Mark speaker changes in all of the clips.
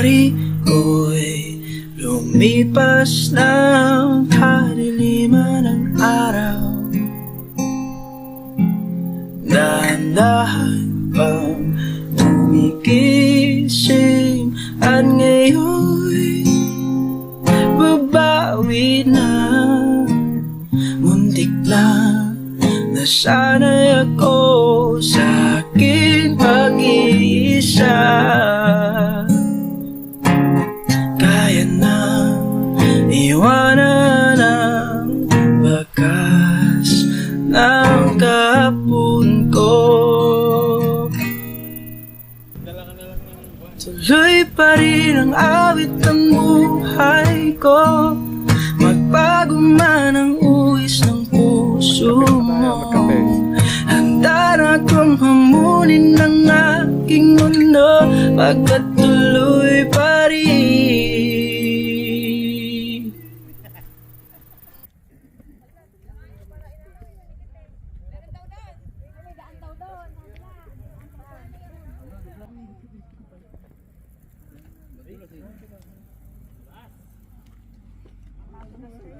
Speaker 1: January ko'y lumipas ng kadiliman ng araw. Dahan-dahan pang umigising At ngayon'y babawi na? Muntik lang Nasanay ako kahapon ko Tuloy pa rin ang awit ng buhay ko. Magbago man ang uwis ng puso mo. Handa na kong hamunin ng aking mundo. Pagkat tuloy pa rin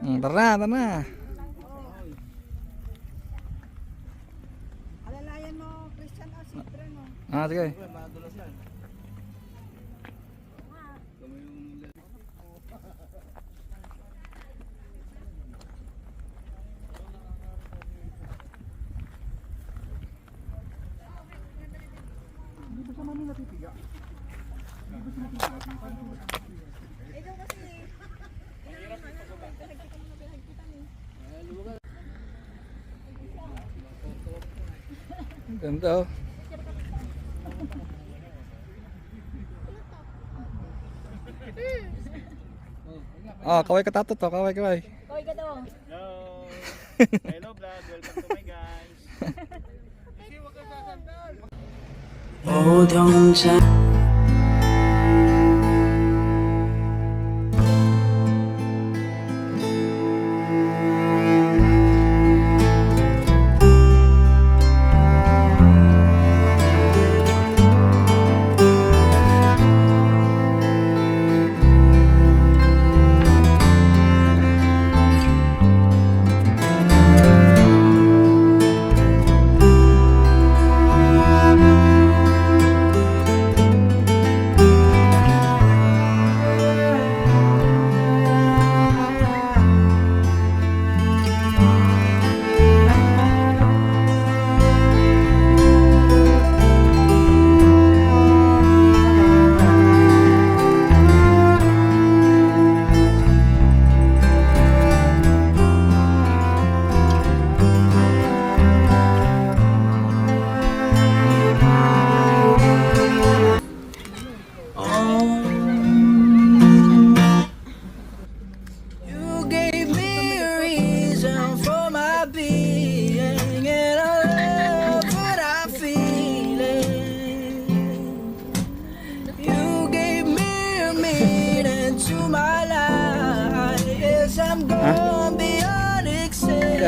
Speaker 2: Hmm, tara tara.
Speaker 3: Alalayan mo, Christian o Sidre, no?
Speaker 2: Ah, sige. Ganda oh. Oh, kaway ka tato to, kaway kaway.
Speaker 3: Koy ka daw.
Speaker 4: Hello! Hello vlog! Welcome to my guys!
Speaker 1: Hold on tight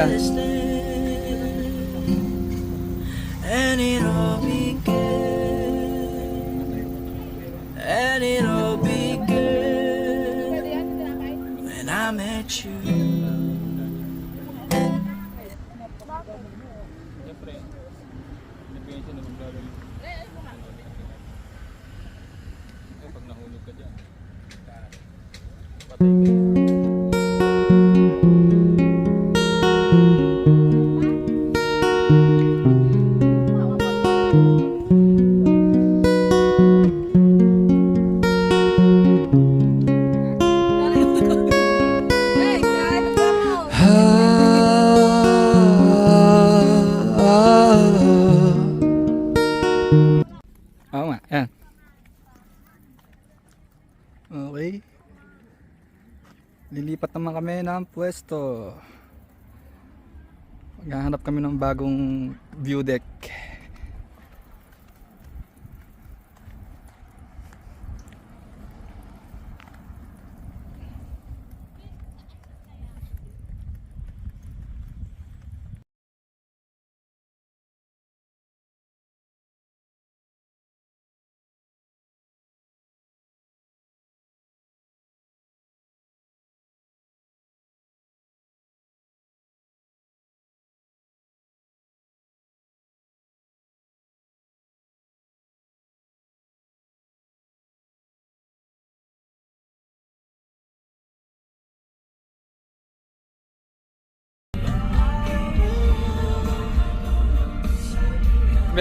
Speaker 1: existence, and it all began, and it all began when I met you.
Speaker 4: Eh, pag nahulog ka dyan. Patay ka.
Speaker 2: Pwesto. Maghahanap kami ng bagong view deck.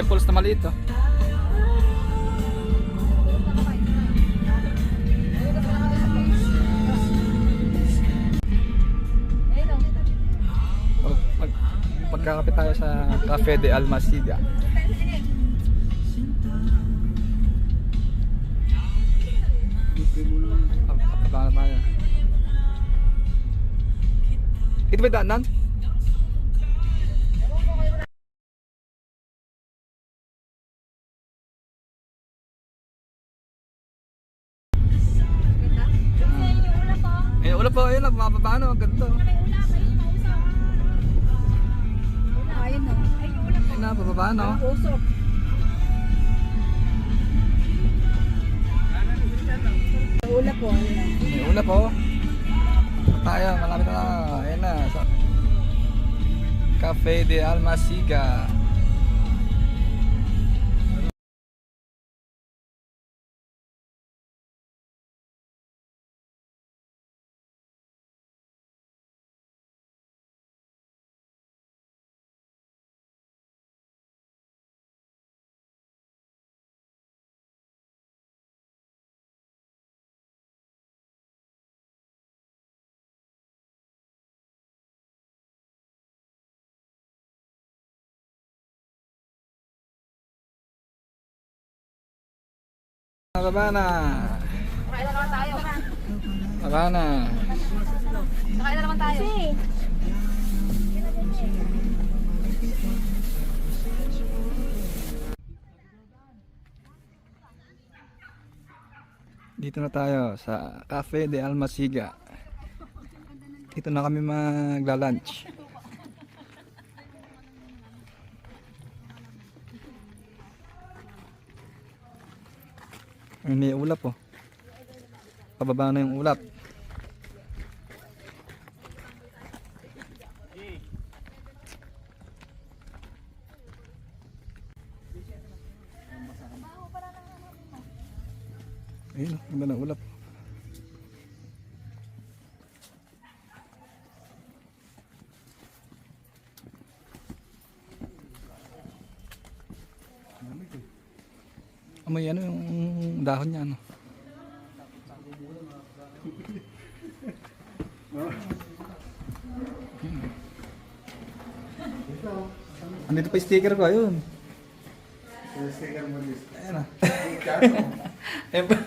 Speaker 2: Pulse na maliit oh.
Speaker 3: Ayun o.
Speaker 2: Pag, pag, pagkakapit tayo sa Cafe de tayo. Ito ba daanan? Po, ayun lang, mababa na, ang ganito.
Speaker 3: Ayun o.
Speaker 2: Ayun na, bababa na. oh.
Speaker 3: Usok. Ulap po. ayun o.
Speaker 2: May una po. Tayo, malapit na. Ayun na. Cafe de Almasiga. Baba na.
Speaker 3: Kakain na naman tayo.
Speaker 2: Baba na.
Speaker 3: Kakain na naman tayo.
Speaker 2: Dito na tayo sa Cafe de Almasiga. Dito na kami magla-lunch. May ulap oh. Pababa na yung ulap. Ayun, ganda ng ulap. Amoy ano yung dahon niya ano. Andito pa sticker ko, ayun. Ayan na. Ayun pa.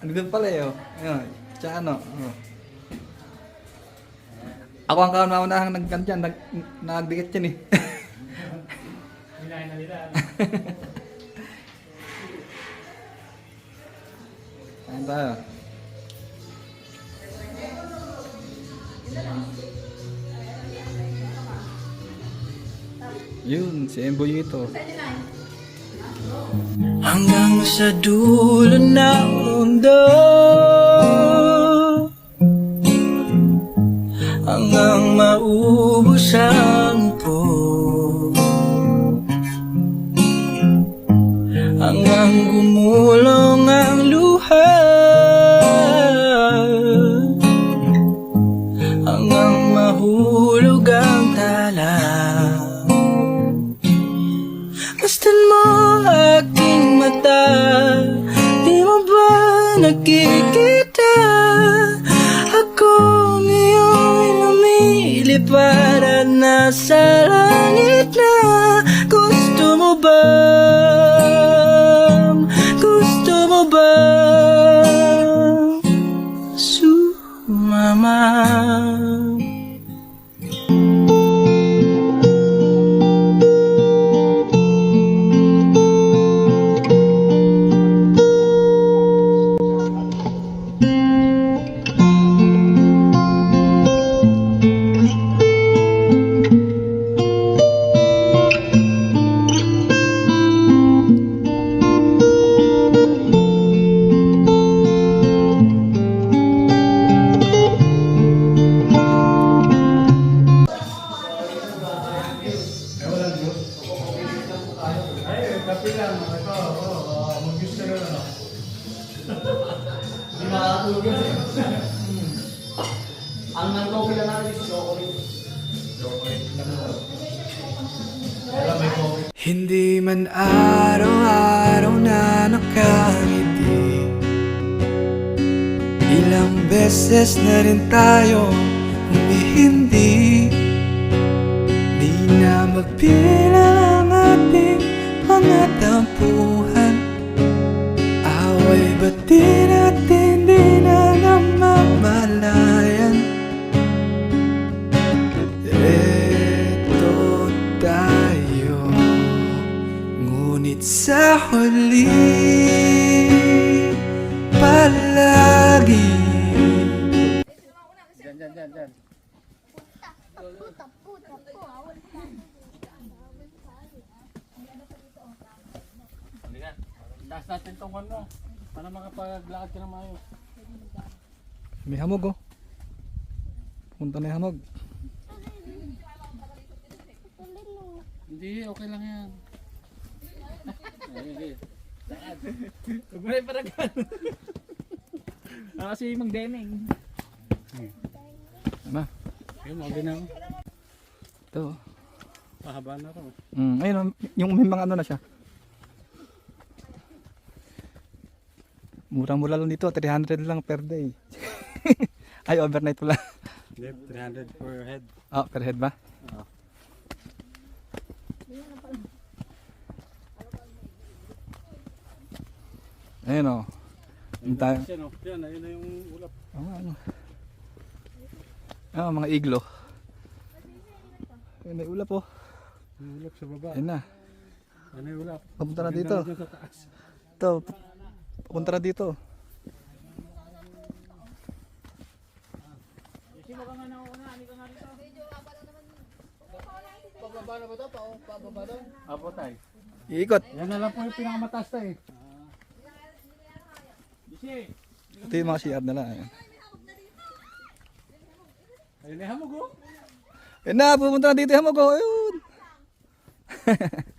Speaker 2: Andito pala eh, oh. Ayun, tsaka ano. Oh. Ako ang kauna-unahang nagkantyan, nag, nagdikit yan eh.
Speaker 4: Hinahin na nila.
Speaker 2: Tayo. Yun, si Emboy ito.
Speaker 1: Hanggang sa dulo ng mundo Hanggang maubos ang myself. Na magbilang ang ating mga Away ba't di natin di na namamalayan. Eto tayo Ngunit sa huli
Speaker 4: Tong ano. Para makapaglakad ka na maayos.
Speaker 2: May hamog oh. Punta na yung hamog.
Speaker 4: Hindi, okay lang yan. Huwag mo na yung paragan. Ah, kasi Mang Deneng.
Speaker 2: Ano?
Speaker 4: Ayun, mga ginaw.
Speaker 2: Ito.
Speaker 4: Pahaba na rin.
Speaker 2: Mm, ayun, oh, yung may mga ano na siya. Murang-mura lang dito, 300 lang per day. Ay, overnight pala.
Speaker 4: Hindi, 300 per head.
Speaker 2: Ah, per head ba?
Speaker 4: Oo.
Speaker 2: Ayun oh. Yung tayo.
Speaker 4: Yan, oh. Yan, ayun na yung ulap.
Speaker 2: Oh, ano? Ah, mga iglo. Ayun, may ulap oh.
Speaker 4: Yung ulap sa baba.
Speaker 2: Ayun na.
Speaker 4: Ano yung ulap?
Speaker 2: Papunta na
Speaker 4: Maganda
Speaker 2: dito.
Speaker 4: dyan sa taas.
Speaker 2: Ito, papunta na dito.
Speaker 4: Apo tayo.
Speaker 2: Iikot.
Speaker 4: Yan na lang po yung pinakamataas tayo eh.
Speaker 2: Ito yung mga CR nila. Ayun.
Speaker 4: Ayun na hamog oh.
Speaker 2: Ayun na, pupunta na dito yung hamog oh. Ayun.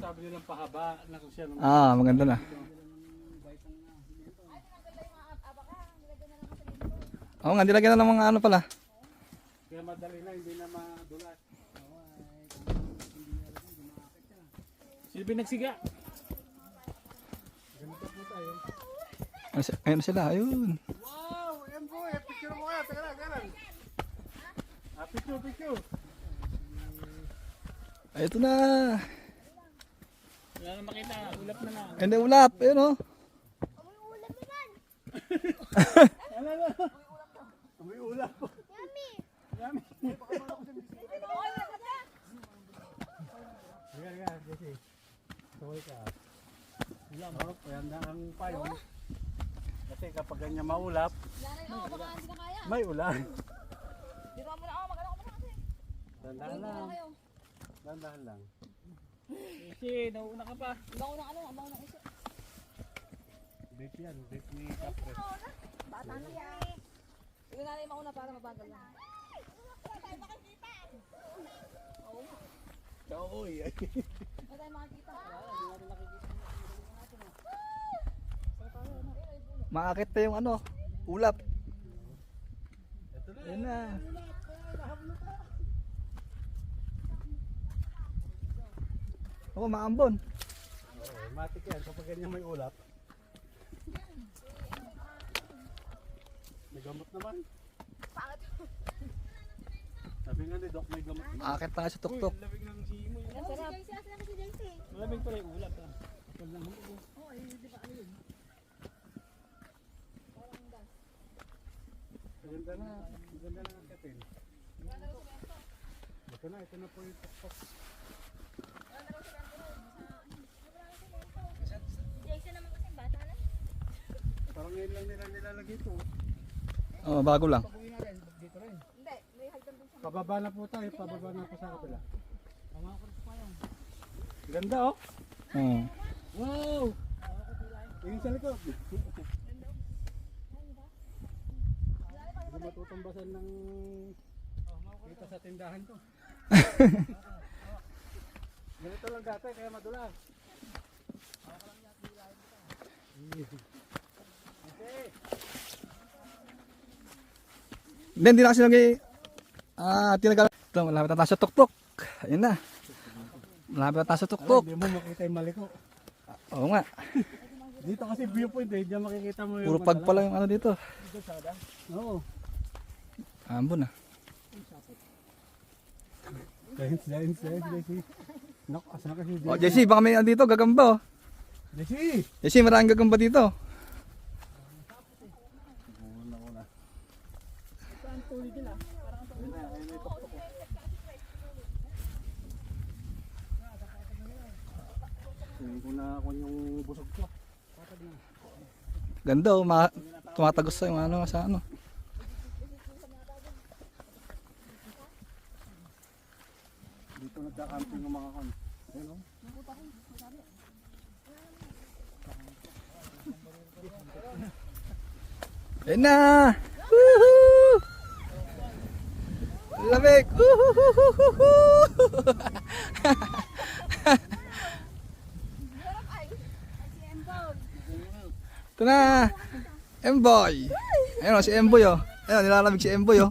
Speaker 4: Ah, sinasabi nilang pahaba na siya.
Speaker 2: Ah, maganda na. Oo nga, nilagyan na ng mga ano pala.
Speaker 4: Kaya madali na, hindi na madulas. Silbi nagsiga.
Speaker 2: Ayun si- Ayun na sila, ayun.
Speaker 4: Wow! Yan po eh. Picture mo kaya. Teka lang, teka lang. Ah, picture, picture.
Speaker 2: Ito na.
Speaker 4: Wala na makita. Ulap na lang.
Speaker 2: Hindi ulap, ayun oh.
Speaker 4: May ulap po. Yummy! Liga, liga. Jesse. Saway ka. Ulam. Oh, yan na ang payong. Kasi kapag ganyan maulap, may ulan.
Speaker 3: Dito mo na ako, magano ko muna kasi.
Speaker 4: Dandahan lang. Dandahan lang.
Speaker 3: Kasi, nauna ka pa. Bango ng ano, bango ng iso.
Speaker 4: Vape yan. Vape ni Capres.
Speaker 3: Bata na yan. Yung nanay mauna para mabagal lang.
Speaker 4: Oy.
Speaker 3: Wala tayong makikita.
Speaker 2: Maakit na yung ano, ulap. Ayun na. Oo, maambon.
Speaker 4: Oh, matik yan kapag ganyan may ulap. May gamot naman. Sabi nga ni Doc, may gamot naman.
Speaker 2: Na nga sa tuktok.
Speaker 4: Uy, lamig ng simo yun.
Speaker 3: Ang sarap.
Speaker 4: Malamig pala yung ulap. Ah. Kapag lang hamog. oh. Maganda na. Maganda na ang katin. Ito na, ito na po yung tuktok. Parang ngayon lang nila nilalagay ito.
Speaker 2: Oo, bago lang.
Speaker 3: Hindi, may hagdan dun sa
Speaker 4: Pababa na po tayo, pababa na po sa kapila. Ganda oh.
Speaker 2: Oo.
Speaker 4: Wow! Tingin sa likod. Hindi matutumbasan ng kita sa tindahan to. Ganito lang dati, kaya madulas. Okay.
Speaker 2: Hindi, na kasi nag
Speaker 5: Ah, tinagal. Ito, malapit na tayo sa tuktok. Ayun na. Malapit na tayo sa tuktok.
Speaker 4: Hindi mo makita yung maliko.
Speaker 5: Oo nga.
Speaker 4: Dito kasi viewpoint eh, diyan makikita mo yung
Speaker 5: Puro pag pala yung ano dito.
Speaker 4: Oo.
Speaker 5: Ambon na.
Speaker 4: Dahil dahil dahil dahil Nak, asa kasi
Speaker 5: Oh, Jesse, baka may ano dito, gagamba oh.
Speaker 4: Jesse!
Speaker 5: Jesse, maraming gagamba dito.
Speaker 4: Hindi ko na ako yung busog ko.
Speaker 5: Ganda oh, ma tumatagos sa yung ano sa ano.
Speaker 4: Dito nagka-camping ng mga kon. Ayun oh.
Speaker 5: Ayun na! Woohoo! Lamig! Woohoo! Ito na! Emboy! Ayun o, si Emboy oh. Ayun, nilalamig si Emboy oh.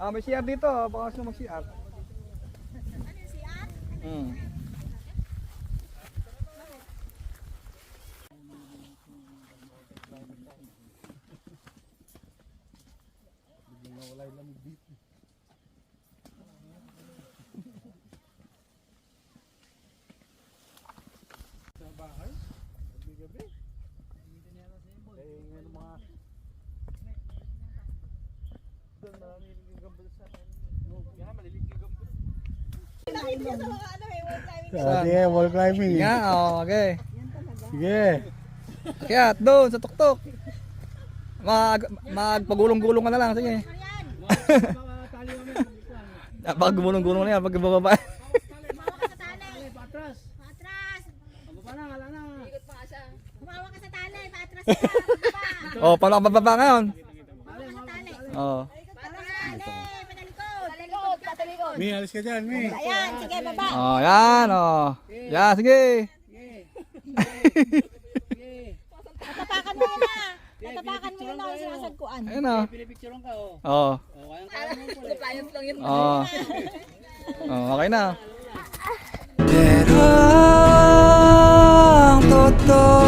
Speaker 5: Ah, may CR dito. Baka gusto mag-CR. Hmm.
Speaker 4: Sa bahay. Gabi-gabi. Eh, yung mga doon marami yung gambol sa Oh, kaya malilig yung gambol.
Speaker 5: Saan?
Speaker 4: Sige, wall climbing.
Speaker 5: Nga, oh, okay.
Speaker 4: Sige.
Speaker 5: Kaya doon sa tuktok. Mag magpagulong-gulong ka na lang, sige. Pag gumulong-gulong na yan, pag bababa.
Speaker 3: Patras.
Speaker 6: Ikot pa nga siya.
Speaker 3: Humawa ka sa tali. Patras ka. Baba.
Speaker 5: Oh, paano ka bababa ngayon?
Speaker 3: Sa.
Speaker 5: Oh.
Speaker 4: Mi, alis ka dyan, Mi.
Speaker 3: Ayan. Sige, baba.
Speaker 5: Oh, yan, oh. Yan, sige.
Speaker 3: Tatapakan mo na. Tatapakan mo na. Sinasagkuan.
Speaker 5: Ayun, oh.
Speaker 4: Pinipicturean ka, oh.
Speaker 5: Oh.
Speaker 6: Compliance lang yun.
Speaker 5: Oh. Oh, okay na.
Speaker 2: Pero ang totoo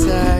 Speaker 2: lang